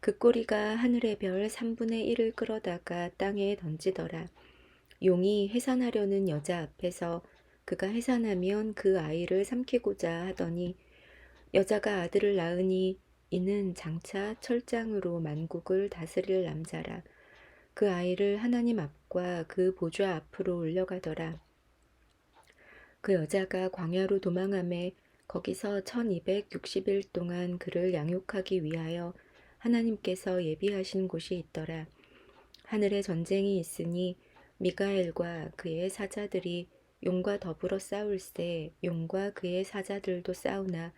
그 꼬리가 하늘의 별 3분의 1을 끌어다가 땅에 던지더라. 용이 해산하려는 여자 앞에서 그가 해산하면 그 아이를 삼키고자 하더니 여자가 아들을 낳으니 이는 장차 철장으로 만국을 다스릴 남자라. 그 아이를 하나님 앞과 그 보좌 앞으로 올려가더라. 그 여자가 광야로 도망함에 거기서 1260일 동안 그를 양육하기 위하여 하나님께서 예비하신 곳이 있더라. 하늘에 전쟁이 있으니 미가엘과 그의 사자들이 용과 더불어 싸울세 용과 그의 사자들도 싸우나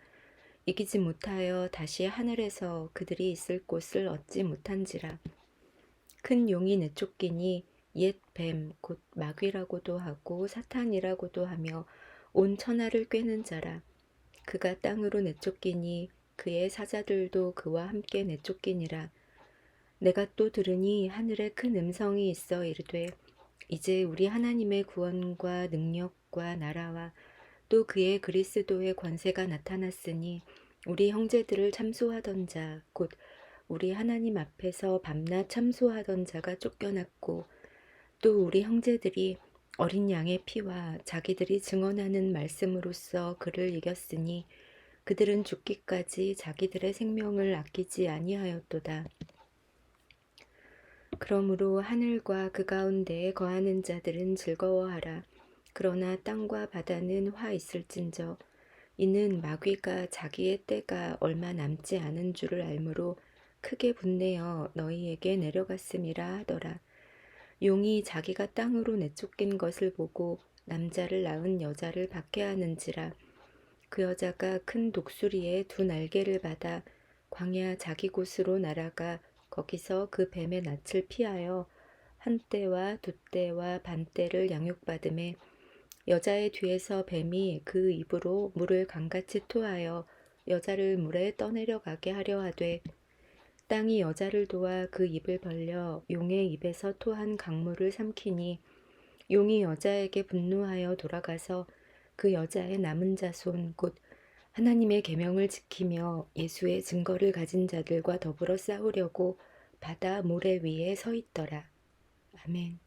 이기지 못하여 다시 하늘에서 그들이 있을 곳을 얻지 못한지라. 큰 용이 내쫓기니 옛 뱀 곧 마귀라고도 하고 사탄이라고도 하며 온 천하를 꿰는 자라. 그가 땅으로 내쫓기니 그의 사자들도 그와 함께 내쫓기니라. 내가 또 들으니 하늘에 큰 음성이 있어 이르되 이제 우리 하나님의 구원과 능력과 나라와 또 그의 그리스도의 권세가 나타났으니 우리 형제들을 참소하던 자 곧 우리 하나님 앞에서 밤낮 참소하던 자가 쫓겨났고 또 우리 형제들이 어린 양의 피와 자기들이 증언하는 말씀으로써 그를 이겼으니 그들은 죽기까지 자기들의 생명을 아끼지 아니하였도다. 그러므로 하늘과 그 가운데에 거하는 자들은 즐거워하라. 그러나 땅과 바다는 화 있을진저 이는 마귀가 자기의 때가 얼마 남지 않은 줄을 알므로 크게 분내어 너희에게 내려갔음이라 하더라. 용이 자기가 땅으로 내쫓긴 것을 보고 남자를 낳은 여자를 박해하는지라 그 여자가 큰 독수리의 두 날개를 받아 광야 자기 곳으로 날아가 거기서 그 뱀의 낯을 피하여 한 때와 두 때와 반 때를 양육받음에 여자의 뒤에서 뱀이 그 입으로 물을 강같이 토하여 여자를 물에 떠내려가게 하려 하되 땅이 여자를 도와 그 입을 벌려 용의 입에서 토한 강물을 삼키니 용이 여자에게 분노하여 돌아가서 그 여자의 남은 자손 곧 하나님의 계명을 지키며 예수의 증거를 가진 자들과 더불어 싸우려고 바다 모래 위에 서 있더라. 아멘.